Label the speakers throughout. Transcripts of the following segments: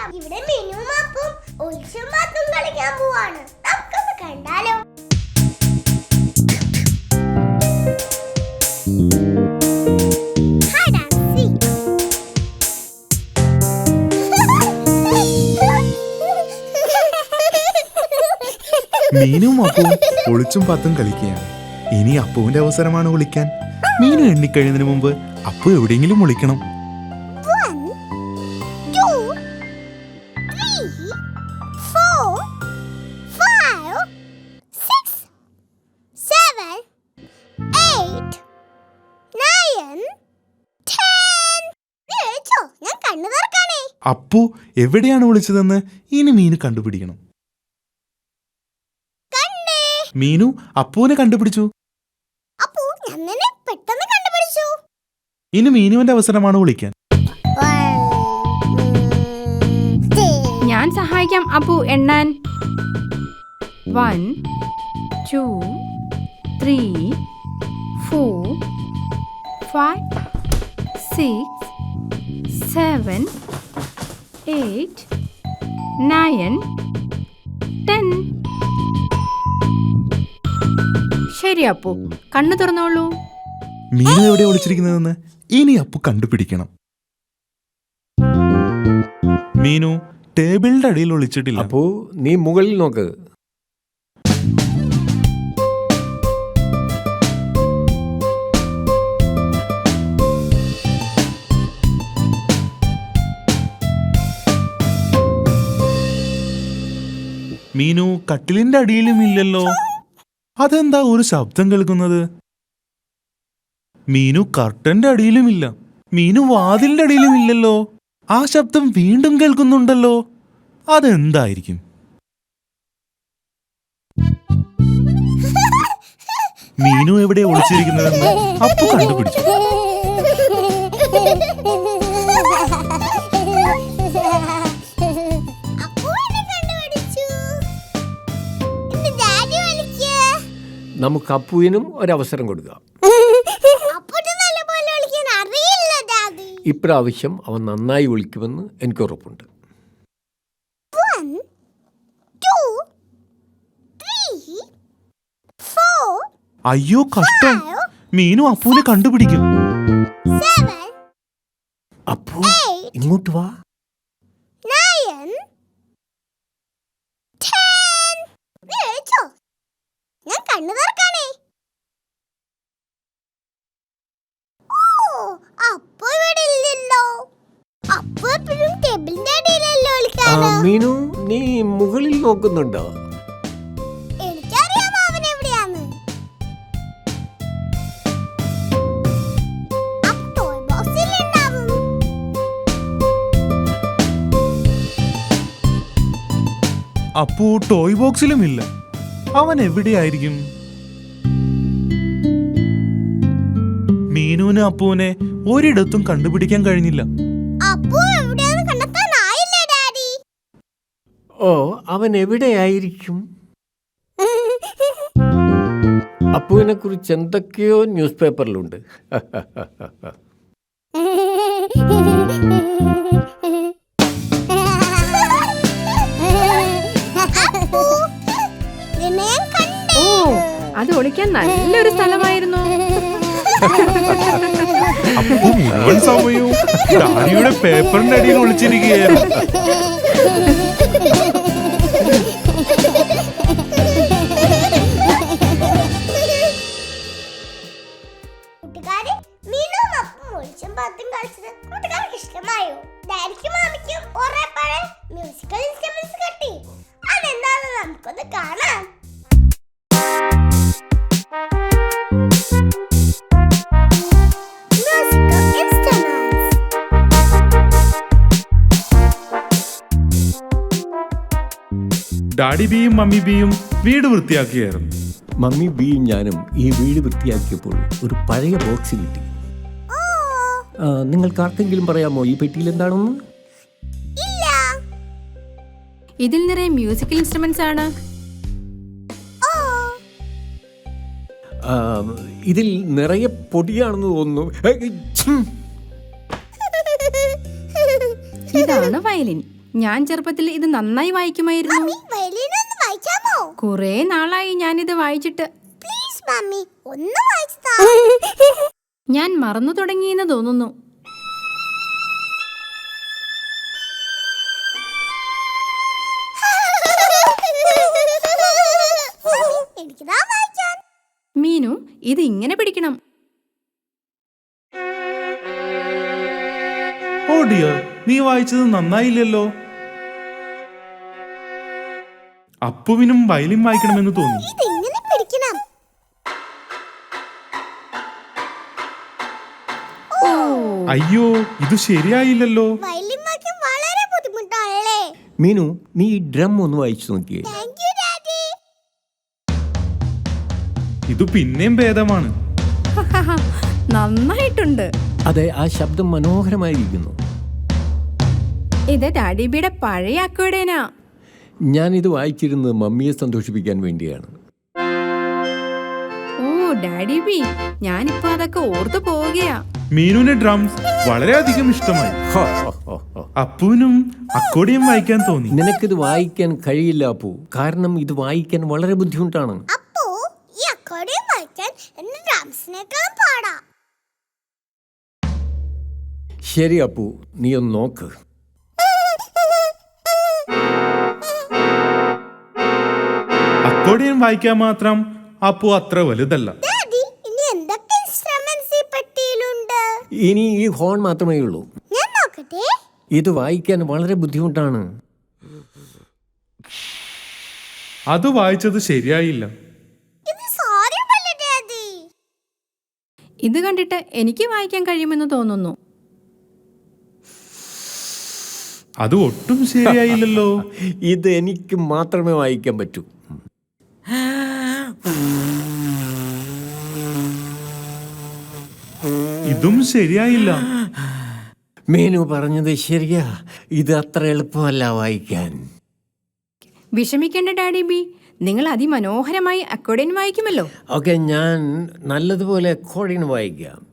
Speaker 1: കളിക്കാം. ഇവിടെ മിനു മാപ്പും ഒളിച്ചും പാത്തും കളിക്കാൻ പോവാണ്. നമുക്കൊന്ന് കണ്ടാലോ.
Speaker 2: മീനും അപ്പവും ഒളിച്ചും പത്തും കളിക്കുകയാണ്. ഇനി അപ്പുവിന്റെ അവസരമാണ് വിളിക്കാൻ മീനു എണ്ണിക്കഴിയുന്നതിന് മുമ്പ് അപ്പു എവിടെയെങ്കിലും വിളിക്കണം അപ്പു എവിടെയാണ് വിളിച്ചതെന്ന് ഇനി മീനു കണ്ടുപിടിക്കണം. മീനു അപ്പുവിനെ കണ്ടുപിടിച്ചു.
Speaker 1: അപ്പോ ഞാൻ പെട്ടെന്ന് കണ്ടുപിടിച്ചു.
Speaker 2: ഇനി മീനുവിന്റെ അവസരമാണ് വിളിക്കാൻ.
Speaker 3: ഞാൻ സഹായിക്കാം അപ്പു എണ്ണാൻ. One two three four five six seven eight nine ten ശരി അപ്പു കണ്ണു തുറന്നോളൂ.
Speaker 2: മീനു എവിടെ വിളിച്ചിരിക്കുന്നതെന്ന് ഇനി അപ്പു കണ്ടുപിടിക്കണം. മീനു ടേബിളിന്റെ അടിയിൽ ഒളിച്ചിട്ടില്ല
Speaker 4: അപ്പോ നീ മുകളിൽ നോക്ക്.
Speaker 2: മീനു കട്ടിലിന്റെ അടിയിലും ഇല്ലല്ലോ. അതെന്താ ഒരു ശബ്ദം കേൾക്കുന്നത്? മീനു കർട്ടന്റെ അടിയിലും ഇല്ല. മീനു വാതിലിന്റെ അടിയിലും ഇല്ലല്ലോ. ആ ശബ്ദം വീണ്ടും കേൾക്കുന്നുണ്ടല്ലോ. അതെന്തായിരിക്കും? മീനു എവിടെ ഒളിച്ചിരിക്കുന്നതെന്ന് അപ്പു കണ്ടുപിടിച്ചു.
Speaker 4: നമുക്ക് അപ്പുവിനും ഒരവസരം കൊടുക്കുക
Speaker 1: അപ്പൂട്ട് നല്ലപോലെ വിളിക്കാൻ അറിയില്ല ഡാഡി.
Speaker 4: ഇപ്രാവശ്യം അവൻ നന്നായി വിളിക്കുമെന്ന് എനിക്ക് ഉറപ്പുണ്ട്.
Speaker 1: One, two, three, four,
Speaker 2: അയ്യോ കഷ്ടം. മീനു അപ്പുവിനെ കണ്ടുപിടിക്കും.
Speaker 1: seven,
Speaker 4: അപ്പു ഇങ്ങോട്ട് വാ.
Speaker 1: ഞാൻ കണ്ണു തുറക്കാനേ. ഓ ഇവിടെ ഇല്ലല്ലോ അപ്പു എപ്പോഴും ടേബിളിന്റെ അടിയിലല്ലോ
Speaker 4: ആ,
Speaker 1: വിളിക്കാനോ
Speaker 4: മീനു നീ മുകളിൽ നോക്കുന്നുണ്ടോ?
Speaker 1: എനിക്കറിയാം അവൻ എവിടെയാന്ന്. ആ ടോയ് ബോക്സിൽ ഉണ്ടാവും.
Speaker 2: അപ്പു ടോയ് ബോക്സിലും ഇല്ല. അവൻ എവിടെയായിരിക്കും? മീനുവിന് അപ്പുവിനെ ഒരിടത്തും കണ്ടുപിടിക്കാൻ കഴിഞ്ഞില്ല.
Speaker 4: ഓ അവൻ എവിടെയായിരിക്കും? അപ്പുവിനെ കുറിച്ച് എന്തൊക്കെയോ ന്യൂസ് പേപ്പറിലുണ്ട്.
Speaker 3: അത് ഒളിക്കാൻ നല്ലൊരു സ്ഥലമായിരുന്നു.
Speaker 2: അപ്പു മുഴുവൻ സമയവും ഡാഡിയുടെ പേപ്പറിന്റെ അടിയിൽ ഒളിച്ചിരിക്കുകയായിരുന്നു.
Speaker 1: കൂട്ടുകാരെ മീനും അപ്പും ഒളിച്ചും പത്തും കളിച്ചത് കൂട്ടുകാർക്ക് ഇഷ്ടമായോ? ഡാഡിക്കും മാമിക്കും ഉറപ്പാണ് മ്യൂസിക്കൽ ഇൻസ്ട്രുമെന്റ്സ് കിട്ടി. അതെന്താണെന്ന് നമുക്കൊന്ന് കാണാം.
Speaker 2: ഡാഡി ബിയും മമ്മി ബിയും വീട് വൃത്തിയാക്കിയായിരുന്നു.
Speaker 4: മമ്മി ബിയും ഞാനും ഈ വീട് വൃത്തിയാക്കിയപ്പോൾ ഒരു പഴയ ബോക്സ് കിട്ടി
Speaker 1: ഓ
Speaker 4: നിങ്ങൾക്ക് ആർക്കെങ്കിലും പറയാമോ? ഈ പെട്ടിയിൽ എന്താണെന്ന്?
Speaker 1: ഇല്ല.
Speaker 3: ഇതിൽ നിറയെ മ്യൂസിക്കൽ ഇൻസ്ട്രുമെന്റ്സ് ആണ്.
Speaker 4: ഇതിൽ നിറയെ പൊടിയാണെന്ന് തോന്നുന്നു.
Speaker 3: ഇതാണ് വയലിൻ. ഞാൻ ചെറുപ്പത്തിൽ ഇത് നന്നായി വായിക്കുമായിരുന്നു.
Speaker 1: കുറെ നാളായി ഞാൻ വായിക്കാമോ?
Speaker 3: കുറേ നാളായി ഞാനിത് വായിച്ചിട്ട്.
Speaker 1: പ്ലീസ് മമ്മി ഒന്ന് വായിച്ചാ
Speaker 3: ഞാൻ മറന്നു തുടങ്ങിയെന്ന് തോന്നുന്നു. മീനു ഇത് ഇങ്ങനെ പിടിക്കണം.
Speaker 2: ഓ ഡിയർ നീ വായിച്ചത് നന്നായില്ലല്ലോ. അപ്പുവിനും വയലിൻ വായിക്കണമെന്ന് തോന്നി. അയ്യോ ഇത് ശരിയായില്ലല്ലോ.
Speaker 1: വയലിൻ വളരെ ബുദ്ധിമുട്ടാണല്ലേ
Speaker 4: മീനു നീ ഈ ഡ്രം ഒന്ന് വായിച്ചു നോക്കിയേ.
Speaker 2: ഇത് പിന്നെയും ഭേദമാണ്.
Speaker 3: നന്നായിട്ടുണ്ട്.
Speaker 4: അതെ ആ ശബ്ദം മനോഹരമായിരിക്കുന്നു.
Speaker 3: ഇത് ഡാഡിബിയുടെ പഴയ അക്വേഡേനാ
Speaker 4: ഞാനിത് വായിച്ചിരുന്നത് മമ്മിയെ സന്തോഷിപ്പിക്കാൻ വേണ്ടിയാണ്.
Speaker 3: ഓ ഡാഡി ബി ഞാനിപ്പോ അതൊക്കെ ഓർത്തു പോവുകയാ.
Speaker 2: മീനുവിന്റെ ഡ്രംസ് വളരെയധികം ഇഷ്ടമായി.
Speaker 4: ഹോ, ഹോ, ഹോ, ഹോ.
Speaker 2: അപ്പുവിനും അക്കോഡിയം വായിക്കാൻ തോന്നി.
Speaker 4: നിനക്കിത് വായിക്കാൻ കഴിയില്ല അപ്പു. കാരണം ഇത് വായിക്കാൻ വളരെ ബുദ്ധിമുട്ടാണ്.
Speaker 1: അപ്പോ ഈ അക്കോർഡിയം വായിക്കാൻ എന്റെ ഡ്രംസിനേക്കാളും പാടാ.
Speaker 4: ശരി അപ്പു. നീ ഒന്ന് നോക്ക്.
Speaker 2: അക്കോഡിയം വായിക്കാൻ മാത്രം അപ്പു അത്ര വലുതല്ല.
Speaker 1: ഡാഡി ഇനി ഈ
Speaker 4: ഇനി ഈ ഹോൺ മാത്രമേ ഉള്ളൂ.
Speaker 1: ഞാൻ നോക്കട്ടെ.
Speaker 4: ഇത് വായിക്കാൻ വളരെ ബുദ്ധിമുട്ടാണ്.
Speaker 2: അത് വായിച്ചത് ശരിയായില്ല.
Speaker 1: ഇത് സാധ്യമല്ല ഡാഡി?
Speaker 3: ഇത് കണ്ടിട്ട് എനിക്ക് വായിക്കാൻ കഴിയുമെന്ന് തോന്നുന്നു.
Speaker 2: അത് ഒട്ടും ശരിയായില്ലല്ലോ.
Speaker 4: ഇത് എനിക്ക് മാത്രമേ വായിക്കാൻ പറ്റൂ.
Speaker 2: ഇതും ശരിയായില്ല.
Speaker 4: മീനു പറഞ്ഞത് ശരിയാ. ഇത് അത്ര എളുപ്പമല്ല വായിക്കാൻ.
Speaker 3: വിഷമിക്കേണ്ട ഡാഡി ബി. നിങ്ങൾ അതിമനോഹരമായി അക്കോഡിയൻ വായിക്കുമല്ലോ.
Speaker 4: ഓക്കെ ഞാൻ നല്ലതുപോലെ അക്കോഡിയൻ വായിക്കാം.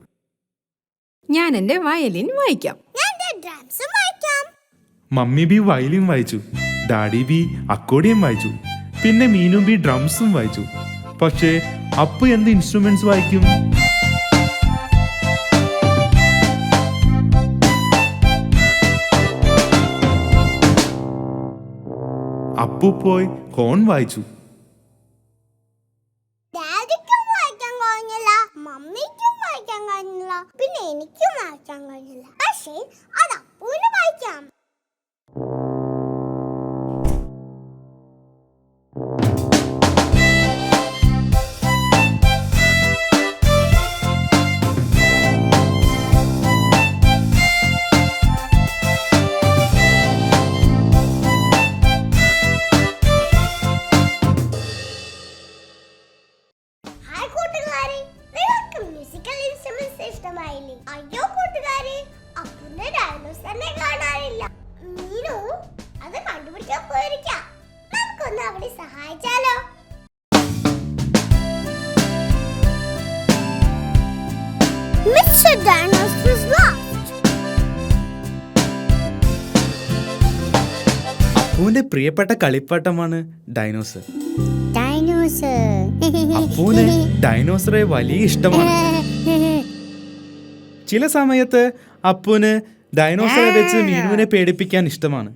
Speaker 3: ഞാൻ എന്റെ വയലിൻ വായിക്കാം.
Speaker 2: മമ്മി ബി വയലിൻ വായിച്ചു. ഡാഡി ബി അക്കോഡിയൻ വായിച്ചു. പിന്നെ മീനു ബി ഡ്രംസും വായിച്ചു. പക്ഷേ അപ്പു എന്ത് ഇൻസ്ട്രുമെന്റ്സ് വായിക്കും? അപ്പു പോയി ഹോൺ വായിച്ചു.
Speaker 1: വായിക്കാൻ കഴിഞ്ഞില്ല വായിക്കാൻ കഴിഞ്ഞില്ല പിന്നെ എനിക്കും വായിക്കാൻ കഴിഞ്ഞില്ല. പക്ഷേ അത് അപ്പൂന് വായിക്കാം. സഹായിച്ചാലോ Mr. Dinosaur's lost.
Speaker 2: അപ്പൂന്റെ പ്രിയപ്പെട്ട കളിപ്പാട്ടമാണ് ഡൈനോസർ
Speaker 1: ഡൈനോസർ
Speaker 2: അപ്പുവിന് ഡൈനോസറെ വലിയ ഇഷ്ടമാണ് ചില സമയത്ത് അപ്പൂന് ഡൈനോസറെ വെച്ച് മീനുവിനെ പേടിപ്പിക്കാൻ ഇഷ്ടമാണ്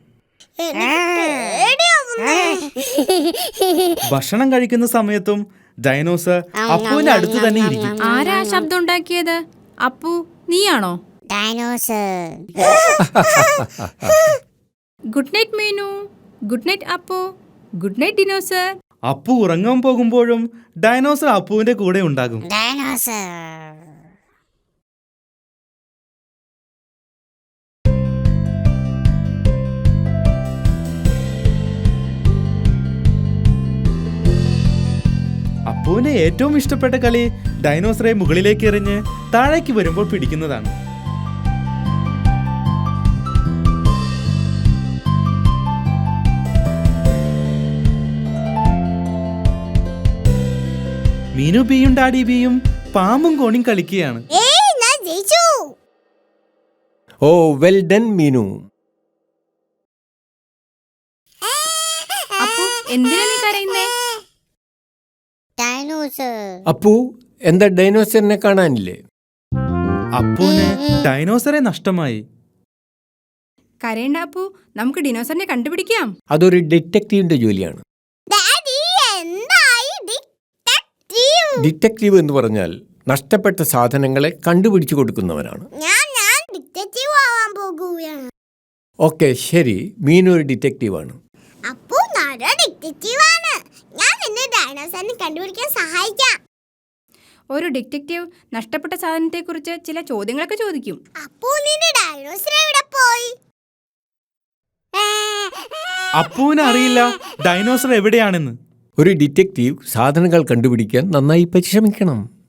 Speaker 2: ഭക്ഷണം കഴിക്കുന്ന സമയത്തും ഡൈനോസർ അപ്പുവിന്റെ അടുത്ത് തന്നെ ഇരിക്കും.
Speaker 3: ആരാ ശബ്ദം ഉണ്ടാക്കിയത് അപ്പു നീയാണോ?
Speaker 1: Dinosaur.
Speaker 3: Good night Meenu. Good night Appu. Good night dinosaur.
Speaker 2: Appu ഉറങ്ങാൻ പോകുമ്പോഴും ഡൈനോസർ അപ്പുവിന്റെ കൂടെ ഉണ്ടാകും.
Speaker 1: Dinosaur.
Speaker 2: അപ്പുവിന് ഏറ്റവും ഇഷ്ടപ്പെട്ട കളി ഡൈനോസറെ മുകളിലേക്ക് എറിഞ്ഞ് താഴേക്ക് വരുമ്പോൾ പിടിക്കുന്നതാണ്. മീനു ബിയും ഡാഡി ബിയും പാമ്പും കോണിയും കളിക്കുകയാണ്.
Speaker 1: ഏയ് ഞാൻ ജയിച്ചു.
Speaker 4: Oh well done Meenu. Appu എന്താ ഡൈനോസറിനെ കാണാനില്ലേ?
Speaker 2: അപ്പുവിന് ഡൈനോസറെ നഷ്ടമായി.
Speaker 3: കരയണ്ട അപ്പു നമുക്ക് ഡിനോസറിനെ കണ്ടുപിടിക്കാം.
Speaker 4: അതൊരു ഡിറ്റക്റ്റീവിന്റെ ജോലിയാണ്.
Speaker 1: ഡാഡി എന്തായി ഡിറ്റക്റ്റീവ്?
Speaker 4: എന്ന് പറഞ്ഞാൽ നഷ്ടപ്പെട്ട സാധനങ്ങളെ കണ്ടുപിടിച്ചു കൊടുക്കുന്നവനാണ്
Speaker 1: ഞാൻ ഞാൻ ഡിറ്റക്റ്റീവ് ആവാൻ പോകുകയാണ്.
Speaker 4: ഓക്കെ ശരി. മീനു ഒരു ഡിറ്റക്റ്റീവാണ്.
Speaker 1: അപ്പോ നട ഡിറ്റക്റ്റീവ് ആണ് ഞാൻ നിന്നെ ഡൈനോസറിനെ കണ്ടുപിടിക്കാൻ സഹായിക്കാം.
Speaker 3: ഒരു ഡിറ്റക്റ്റീവ് നഷ്ടപ്പെട്ട സാധനത്തെക്കുറിച്ച് ചില ചോദ്യങ്ങളൊക്കെ ചോദിക്കും.
Speaker 1: അപ്പൂ നിന്റെ ഡൈനോസർ എവിടെ പോയി?
Speaker 2: അപ്പുവിന് അറിയില്ല. ഡൈനോസർ എവിടെയാണെന്ന്.
Speaker 4: ഒരു ഡിറ്റക്റ്റീവ് സാധനങ്ങൾ കണ്ടുപിടിക്കാൻ നന്നായി പരിശ്രമിക്കണം.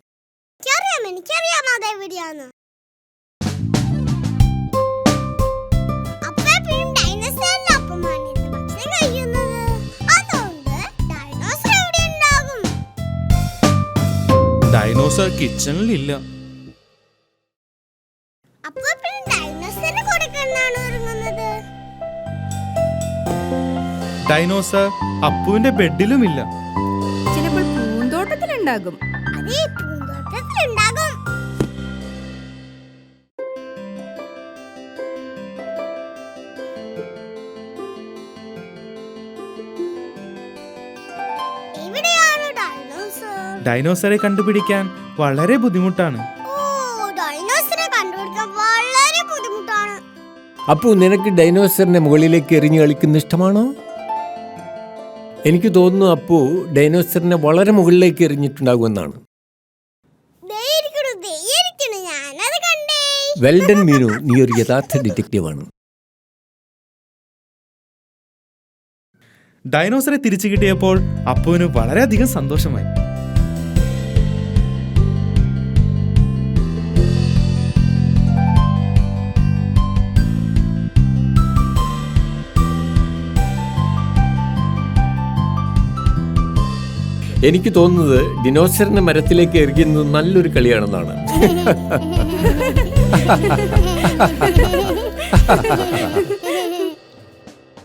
Speaker 1: ഡൈനോസർ
Speaker 2: കിച്ചണിലില്ല. ഡൈനോസർ അപ്പുവിന്റെ ബെഡിലുമില്ല.
Speaker 3: ചിലപ്പോൾ പൂന്തോട്ടത്തിലുണ്ടാകും.
Speaker 1: അതേ പൂന്തോട്ടത്തിലുണ്ടാകും.
Speaker 2: ഡൈനോസറെ കണ്ടുപിടിക്കാൻ വളരെ ബുദ്ധിമുട്ടാണ്.
Speaker 1: അപ്പോ ഡൈനോസറെ കണ്ടുപിടിക്കാൻ വളരെ ബുദ്ധിമുട്ടാണ്.
Speaker 4: അപ്പു നിനക്ക് ഡൈനോസറിന്റെ മുകളിലേക്ക് എറിഞ്ഞു കളിക്കുന്ന ഇഷ്ടമാണോ? എനിക്ക് തോന്നുന്നു അപ്പു ഡൈനോസറിനെ വളരെ മുകളിലേക്ക് എറിഞ്ഞിട്ടുണ്ടാകുമെന്നാണ്. വെൽഡൻ മീനു. നീ ഒരു യഥാർത്ഥ ഡിറ്റക്റ്റീവാണ്.
Speaker 2: ഡൈനോസറെ തിരിച്ചു കിട്ടിയപ്പോൾ അപ്പുവിന് വളരെയധികം സന്തോഷമായി.
Speaker 4: എനിക്ക് തോന്നുന്നത് ഡിനോസറിനെ മരത്തിലേക്ക് എറിയുന്നത് നല്ലൊരു കളിയാണെന്നാണ്.